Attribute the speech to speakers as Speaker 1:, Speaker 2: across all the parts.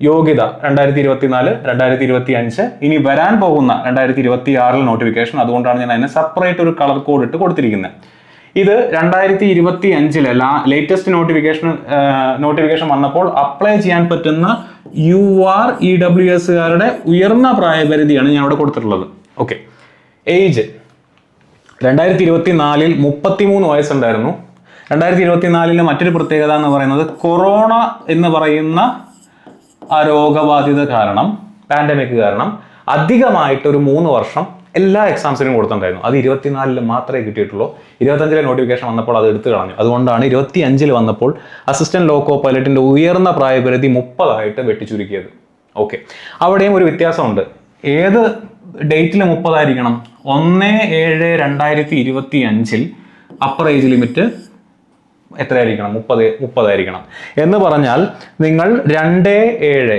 Speaker 1: യോഗ്യത രണ്ടായിരത്തി ഇരുപത്തിനാല് രണ്ടായിരത്തി ഇരുപത്തി അഞ്ച് ഇനി വരാൻ പോകുന്ന രണ്ടായിരത്തി ഇരുപത്തി ആറിൽ നോട്ടിഫിക്കേഷൻ അതുകൊണ്ടാണ് ഞാൻ അതിന് സെപ്പറേറ്റ് ഒരു കളർ കോഡ് ഇട്ട് കൊടുത്തിരിക്കുന്നത് ഇത് രണ്ടായിരത്തി ഇരുപത്തി അഞ്ചിലെ ലാ ലേറ്റസ്റ്റ് നോട്ടിഫിക്കേഷൻ നോട്ടിഫിക്കേഷൻ വന്നപ്പോൾ അപ്ലൈ ചെയ്യാൻ പറ്റുന്ന യു ആർ ഇ ഡബ്ല്യു എസുകാരുടെ ഉയർന്ന പ്രായപരിധിയാണ് ഞാൻ ഇവിടെ കൊടുത്തിട്ടുള്ളത്. ഓക്കെ ഏജ് രണ്ടായിരത്തി ഇരുപത്തി നാലിൽ മുപ്പത്തിമൂന്ന് വയസ്സുണ്ടായിരുന്നു. രണ്ടായിരത്തി ഇരുപത്തി നാലിലെ മറ്റൊരു പ്രത്യേകത എന്ന് പറയുന്നത് കൊറോണ എന്ന് പറയുന്ന ആ രോഗബാധിത കാരണം പാൻഡമിക് കാരണം അധികമായിട്ട് ഒരു മൂന്ന് വർഷം എല്ലാ എക്സാംസിനും കൊടുത്തിട്ടുണ്ടായിരുന്നു. അത് ഇരുപത്തിനാലിൽ മാത്രമേ കിട്ടിയിട്ടുള്ളൂ. ഇരുപത്തഞ്ചിലെ നോട്ടിഫിക്കേഷൻ വന്നപ്പോൾ അത് എടുത്തു കളഞ്ഞു. അതുകൊണ്ടാണ് ഇരുപത്തി അഞ്ചിൽ വന്നപ്പോൾ അസിസ്റ്റന്റ് ലോക്കോ പൈലറ്റിന്റെ ഉയർന്ന പ്രായപരിധി മുപ്പതായിട്ട് വെട്ടിച്ചുരുക്കിയത്. ഓക്കെ അവിടെയും ഒരു വ്യത്യാസമുണ്ട്. ഏത് ഡേറ്റിൽ മുപ്പതായിരിക്കണം? ഒന്ന് ഏഴ് രണ്ടായിരത്തി ഇരുപത്തി അഞ്ചിൽ അപ്പർ ഏജ് ലിമിറ്റ് എത്രയായിരിക്കണം? മുപ്പത് മുപ്പതായിരിക്കണം. എന്ന് പറഞ്ഞാൽ നിങ്ങൾ രണ്ട് ഏഴ്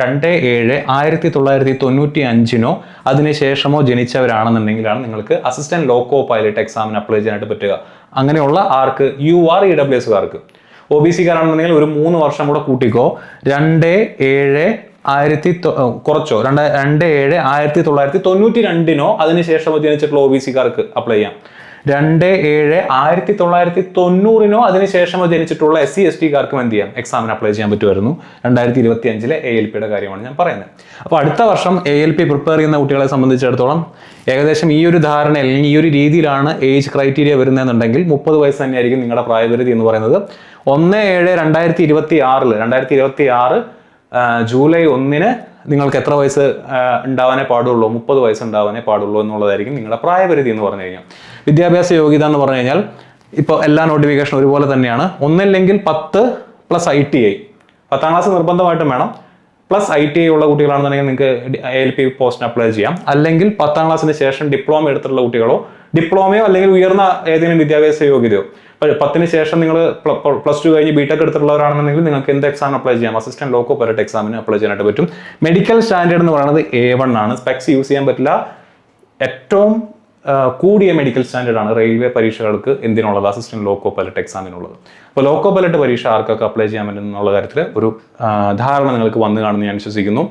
Speaker 1: രണ്ട് ഏഴ് ആയിരത്തി തൊള്ളായിരത്തി തൊണ്ണൂറ്റി അഞ്ചിനോ അതിനുശേഷമോ ജനിച്ചവരാണെന്നുണ്ടെങ്കിലാണ് നിങ്ങൾക്ക് അസിസ്റ്റന്റ് ലോക്കോ പൈലറ്റ് എക്സാമിന് അപ്ലൈ ചെയ്യാനായിട്ട് പറ്റുക. അങ്ങനെയുള്ള ആർക്ക്? യു ആർ ഇ ഡബ്ല്യു എസുകാർക്ക് ഒ ബി സിക്കാരാണെന്നുണ്ടെങ്കിൽ ഒരു മൂന്ന് വർഷം കൂടെ കൂട്ടിക്കോ. രണ്ട് ഏഴ് ആയിരത്തി കുറച്ചോ. രണ്ട് രണ്ട് ഏഴ് ആയിരത്തി തൊള്ളായിരത്തി തൊണ്ണൂറ്റി രണ്ടിനോ അതിനുശേഷമോ ജനിച്ചിട്ടുള്ള ഒ ബി സിക്കാർക്ക് അപ്ലൈ ചെയ്യാം. രണ്ട് ഏഴ് ആയിരത്തി തൊള്ളായിരത്തി തൊണ്ണൂറിനോ അതിനുശേഷമോ ജനിച്ചിട്ടുള്ള എസ് സി എസ് ടിക്കാർക്കും എന്ത് ചെയ്യാം? എക്സാമിന് അപ്ലൈ ചെയ്യാൻ പറ്റുമായിരുന്നു. രണ്ടായിരത്തി ഇരുപത്തി അഞ്ചിലെ എ എൽ പിയുടെ കാര്യമാണ് ഞാൻ പറയുന്നത്. അപ്പോൾ അടുത്ത വർഷം എ എൽ പി പ്രിപ്പയർ ചെയ്യുന്ന കുട്ടികളെ സംബന്ധിച്ചിടത്തോളം ഏകദേശം ഈ ഒരു ധാരണ അല്ലെങ്കിൽ ഈ ഒരു രീതിയിലാണ് ഏജ് ക്രൈറ്റീരിയ വരുന്നതെന്നുണ്ടെങ്കിൽ മുപ്പത് വയസ്സ് തന്നെയായിരിക്കും നിങ്ങളുടെ പ്രായപരിധി എന്ന് പറയുന്നത്. ഒന്ന് ഏഴ് രണ്ടായിരത്തി ഇരുപത്തി ആറിൽ രണ്ടായിരത്തി ഇരുപത്തി ആറ് ജൂലൈ ഒന്നിന് നിങ്ങൾക്ക് എത്ര വയസ്സ് ഉണ്ടാവാനേ പാടുള്ളൂ? മുപ്പത് വയസ്സ് ഉണ്ടാവാനേ പാടുള്ളൂ എന്നുള്ളതായിരിക്കും നിങ്ങളുടെ പ്രായപരിധി എന്ന് പറഞ്ഞു കഴിഞ്ഞാൽ. വിദ്യാഭ്യാസ യോഗ്യത എന്ന് പറഞ്ഞു കഴിഞ്ഞാൽ ഇപ്പോൾ എല്ലാ നോട്ടിഫിക്കേഷനും ഒരുപോലെ തന്നെയാണ്. ഒന്നില്ലെങ്കിൽ പത്ത് പ്ലസ് ഐ ടി ഐ പത്താം ക്ലാസ് നിർബന്ധമായിട്ടും വേണം. പ്ലസ് ഐ ടി ഐ ഉള്ള കുട്ടികളാണെന്നുണ്ടെങ്കിൽ നിങ്ങൾക്ക് എൽ പി പോസ്റ്റിന് അപ്ലൈ ചെയ്യാം. അല്ലെങ്കിൽ പത്താം ക്ലാസ്സിന് ശേഷം ഡിപ്ലോമ എടുത്തിട്ടുള്ള കുട്ടികളോ ഡിപ്ലോമയോ അല്ലെങ്കിൽ ഉയർന്ന ഏതെങ്കിലും വിദ്യാഭ്യാസ യോഗ്യതയോ. പത്തിന് ശേഷം നിങ്ങൾ പ്ലസ് ടു കഴിഞ്ഞ് ബിടെക് എടുത്തിട്ടുള്ളവരാണെന്നുണ്ടെങ്കിൽ നിങ്ങൾക്ക് എന്ത് എക്സാം അപ്ലൈ ചെയ്യാം? അസിസ്റ്റന്റ് ലോക്കോ പൈലറ്റ് എക്സാമിന് അപ്ലൈ ചെയ്യാനായിട്ട് പറ്റും. മെഡിക്കൽ സ്റ്റാൻഡേർഡ് എന്ന് പറയുന്നത് എ വൺ ആണ്. സ്പെക്സ് യൂസ് ചെയ്യാൻ പറ്റില്ല. ഏറ്റവും കൂടിയ മെഡിക്കൽ സ്റ്റാൻഡേർഡ് ആണ് റെയിൽവേ പരീക്ഷകൾക്ക് എന്തിനുള്ളത്? അസിസ്റ്റന്റ് ലോക്കോ പൈലറ്റ് എക്സാമിനുള്ളത് അപ്പോൾ ലോക്കോ പൈലറ്റ് പരീക്ഷ ആർക്കൊക്കെ അപ്ലൈ ചെയ്യാൻ പറ്റും കാര്യത്തിൽ ഒരു ധാരണ നിങ്ങൾക്ക് വന്നു കാണുമെന്ന് ഞാൻ വിശ്വസിക്കുന്നു.